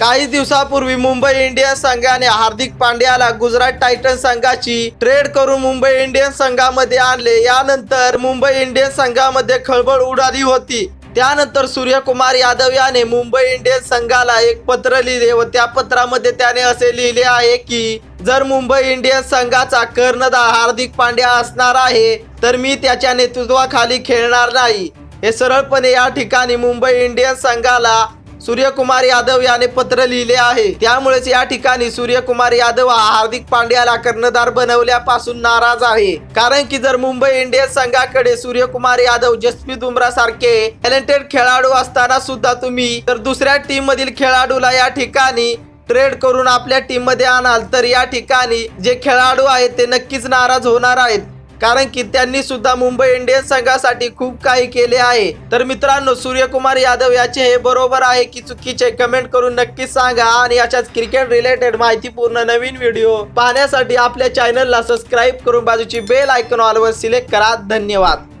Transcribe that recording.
काही दिवसापूर्वी मुंबई इंडियन्स संघाने हार्दिक पांड्याला गुजरात टायटन्स संघाची ट्रेड करून मुंबई इंडियन्स संघामध्ये आणले. यानंतर मुंबई इंडियन्स संघामध्ये खळबळ उडाली होती. त्यानंतर सूर्यकुमार यादव याने मुंबई इंडियन्स संघाला एक पत्र लिहिले व त्या पत्रामध्ये त्याने असे लिहिले आहे की जर मुंबई इंडियन्स संघाचा कर्णधार हार्दिक पांड्या असणार आहे तर मी त्याच्या नेतृत्वाखाली खेळणार नाही. हे सरळपणे या ठिकाणी मुंबई इंडियन्स संघाला सूर्यकुमार यादव याने पत्र लिहिले आहे. त्यामुळेच या ठिकाणी सूर्यकुमार यादव हा हार्दिक पांड्याला कर्णधार बनवल्यापासून नाराज आहे. कारण की जर मुंबई इंडियन्स संघाकडे सूर्यकुमार यादव जसप्रीत बुमरा सारखे टॅलेंटेड खेळाडू असताना सुद्धा तुम्ही तर दुसऱ्या टीम मधील खेळाडूला या ठिकाणी ट्रेड करून आपल्या टीममध्ये आणाल तर या ठिकाणी जे खेळाडू आहेत ते नक्कीच नाराज होणार आहेत. कारण की त्यांनी सुद्धा मुंबई इंडियन्स संघासाठी खूप काही केले आहे. तर मित्रांनो सूर्यकुमार यादव याचे हे बरोबर आहे की चुकीचे कमेंट करून नक्कीच सांगा आणि अशाच क्रिकेट रिलेटेड माहितीपूर्ण नवीन व्हिडिओ पाहण्यासाठी आपल्या चॅनलला सबस्क्राईब करून बाजूची बेल आयकॉन ऑलवर सिलेक्ट करा. धन्यवाद.